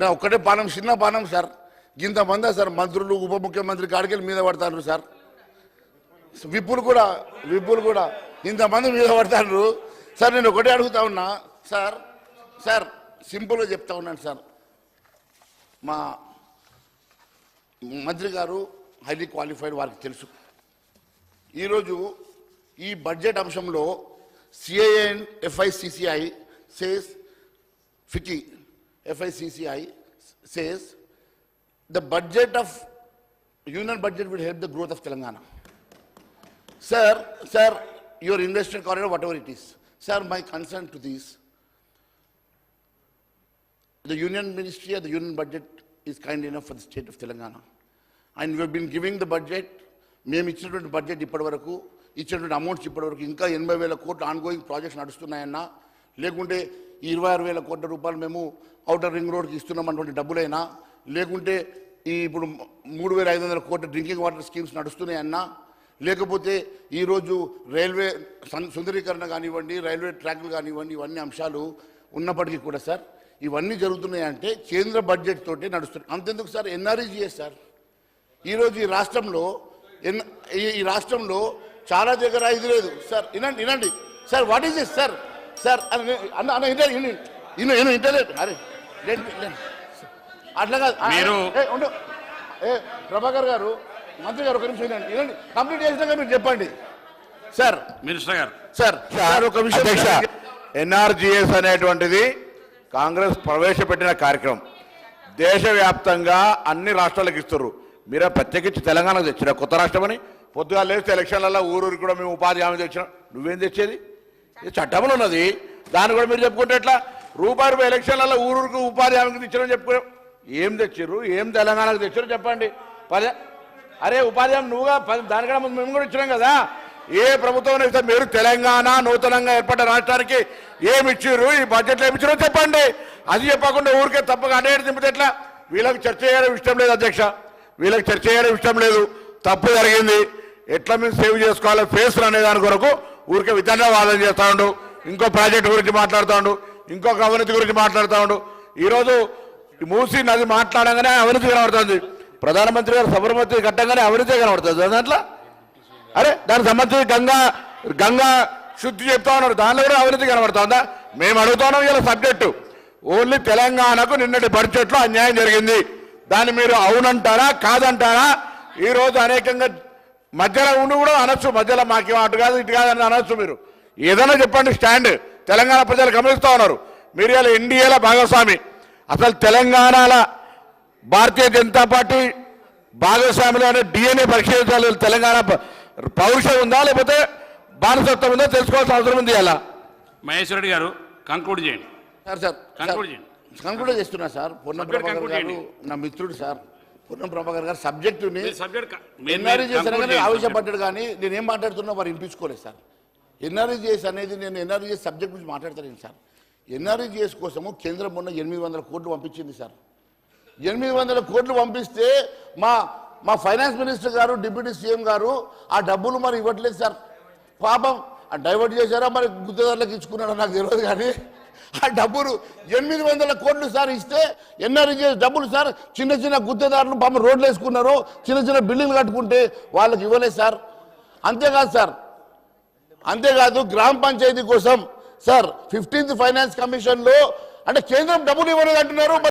నా ఒక్కటే పానం చిన్న పానం సార్. ఇంతమంది సార్ మంత్రులు ఉప ముఖ్యమంత్రి కాడికెళ్ళి మీద పడతారు సార్. విప్పులు కూడా విప్పులు కూడా ఇంతమంది మీద పడతారు. సార్ నేను ఒకటే అడుగుతా ఉన్నా సార్ సార్ సింపుల్గా చెప్తా ఉన్నాను సార్. మా మంత్రి గారు హైలీ క్వాలిఫైడ్ వారికి తెలుసు. ఈరోజు ఈ బడ్జెట్ అంశంలో CII FICCI says FICCI FICCI says the budget of union budget will help the growth of Telangana sir sir your investment corridor whatever it is sir my concern to these the union ministry or the union budget is kind enough for the state of Telangana. And we have been giving the budget, మేము ఇచ్చినటువంటి budget ఇప్పటి వరకు ఇచ్చినటువంటి amounts ఇప్పటి వరకు ఇంకా ఎనభై వేల కోట్ల ఆన్గోయింగ్ ప్రాజెక్ట్స్ నడుస్తున్నాయన్నా లేకుంటే ఈ ఇరవై ఆరు వేల కోట్ల రూపాయలు మేము అవుటర్ రింగ్ రోడ్కి ఇస్తున్నామన్నటువంటి డబ్బులైనా లేకుంటే ఈ ఇప్పుడు మూడు వేల ఐదు వందల కోట్ల డ్రింకింగ్ వాటర్ స్కీమ్స్ నడుస్తున్నాయన్నా లేకపోతే ఈరోజు రైల్వే సుందరీకరణ కానివ్వండి రైల్వే ట్రాక్లు కానివ్వండి ఇవన్నీ అంశాలు ఉన్నప్పటికీ కూడా సార్ ఇవన్నీ జరుగుతున్నాయంటే కేంద్ర బడ్జెట్ తోటే నడుస్తున్నాయి అంతెందుకు సార్? NREGS sir. ఈరోజు ఈ రాష్ట్రంలో ఎన్ ఈ- ఈ రాష్ట్రంలో చాలా దగ్గర ఇది లేదు. సార్ వినండి వినండి. Sir what is is sir? Sir అన్న అన్న ఇను ఇను ఇంటర్నెట్ అరే. అట్లా కాదు ఆ, మీరు- ఏ, ఉండు. ఏ ప్రభాకర్ గారు మంత్రి గారు ఒక నిమిషం వినండి వినండి కంప్లీట్ చేసినాక మీరు చెప్పండి. సార్. మినిస్టర్ గారు. సార్ సార్ ఒక విషయం అధ్యక్ష ఎన్ఆర్జిఎస్ అనేటువంటిది కాంగ్రెస్ ప్రవేశపెట్టిన కార్యక్రమం. దేశవ్యాప్తంగా అన్ని రాష్ట్రాలకు ఇస్తారు మీరే ప్రత్యేకించి తెలంగాణకు తెచ్చిన కొత్త రాష్ట్రమని పొద్దుగా లేస్తే ఎలక్షన్లలో ఊరూరు కూడా మేము ఉపాధి హామీ తెచ్చిన. నువ్వేం తెచ్చేది? ఇది చట్టంలో ఉన్నది. దాన్ని కూడా మీరు చెప్పుకుంటే ఎట్లా? రూపాయి రూపాయి ఎలక్షన్లలో ఊరూరుకు ఉపాధి హామీకి తెచ్చారని చెప్పుకున్నాం ఏం తెచ్చారు ఏం తెలంగాణకు తెచ్చారు చెప్పండి. పదే అరే ఉపాధి హామీ నువ్వుగా పది దానికన్నా ముందు మేము కూడా ఇచ్చినాం కదా. ఏ ప్రభుత్వం ఇస్తే మీరు తెలంగాణ నూతనంగా ఏర్పడ్డ రాష్ట్రానికి ఏమి ఇచ్చారు ఈ బడ్జెట్లో ఏమి ఇచ్చారో చెప్పండి. అది చెప్పకుండా ఊరికే తప్పక అనేది దింపితే ఎట్లా? వీళ్ళకి చర్చ చేయడం ఇష్టం లేదు అధ్యక్ష. వీళ్ళకి చర్చ చేయడం ఇష్టం లేదు. తప్పు జరిగింది. ఎట్లా మేము సేవ్ చేసుకోవాలో? ఫేస్ అనే దాని కొరకు ఊరికే విధంగా వాదన చేస్తూ ఉండు ఇంకో ప్రాజెక్ట్ గురించి మాట్లాడుతూ ఉండు ఇంకొక అవినీతి గురించి మాట్లాడుతూ ఉండు. ఈరోజు మూసీ మూసి నది మాట్లాడంగానే అవినీతి కనబడుతుంది. ప్రధానమంత్రి గారు సబర్మతి కట్టంగానే అవినీతి కనబడుతుంది. దాంట్లో అరే దానికి సంబంధించి గంగా గంగా శుద్ధి చెప్తా ఉన్నారు. దానిలో కూడా అవినీతి కనబడుతుందా? మేము అడుగుతున్నాం ఇలా సబ్జెక్టు. ఓన్లీ తెలంగాణకు నిన్నటి బడ్జెట్లో అన్యాయం జరిగింది. దాన్ని మీరు అవునంటారా కాదంటారా? ఈరోజు అనేకంగా మధ్యలో ఉండి కూడా అనొచ్చు మధ్యలో మాకేం అటు కాదు ఇటు కాదు అని అనొచ్చు మీరు. ఏదైనా చెప్పండి స్టాండ్. తెలంగాణ ప్రజలు గమనిస్తూ ఉన్నారు. మీరు ఇలా ఎన్డీఏల భాగస్వామి. అసలు తెలంగాణల భారతీయ జనతా పార్టీ భాగస్వాములు అనే డిఎన్ఏ పరిశీలించాలి. తెలంగాణ పౌరుషం ఉందా లేకపోతే బానిసత్వం ఉందా తెలుసుకోవాల్సిన అవసరం ఉంది అలా? మహేశ్వర రెడ్డి గారు కంక్లూడ్ చేయండి. సార్ సార్ చేయండి. కంక్లూడ్ చేస్తున్నా సార్. గారు. నా మిత్రుడు సార్. పొన్నం ప్రభాకర్ గారు సబ్జెక్టుని ఎన్ఆర్ఈ చేశాను ఆవేశపడ్డాడు కానీ నేను ఏం మాట్లాడుతున్నా వారు వినిపించుకోలేదు సార్. ఎన్ఆర్ఈజిఎస్ అనేది నేను ఎన్ఆర్ఈజిఎస్ సబ్జెక్ట్ గురించి మాట్లాడతాను సార్. ఎన్ఆర్ఈజిఎస్ కోసము కేంద్రం మొన్న ఎనిమిది వందల కోట్లు పంపించింది సార్. ఎనిమిది వందల కోట్లు పంపిస్తే మా మా ఫైనాన్స్ మినిస్టర్ గారు డిప్యూటీ సీఎం గారు ఆ డబ్బులు మరి ఇవ్వట్లేదు సార్. పాపం ఆ డైవర్ట్ చేశారా మరి గుత్తేదారులకు ఇచ్చుకున్నారో నాకు తెలియదు కానీ ఆ డబ్బులు ఎనిమిది వందల కోట్లు సార్ ఇస్తే ఎన్ఆర్ఈజీ డబ్బులు సార్ చిన్న చిన్న గుత్తేదారులు పాపం రోడ్లు వేసుకున్నారు చిన్న చిన్న బిల్డింగ్లు కట్టుకుంటే వాళ్ళకి ఇవ్వలేదు సార్. అంతేకాదు సార్ అంతేకాదు గ్రామ పంచాయతీ కోసం సార్ ఫిఫ్టీన్త్ ఫైనాన్స్ కమిషన్లో అంటే కేంద్రం డబ్బులు ఇవ్వలేదు అంటున్నారు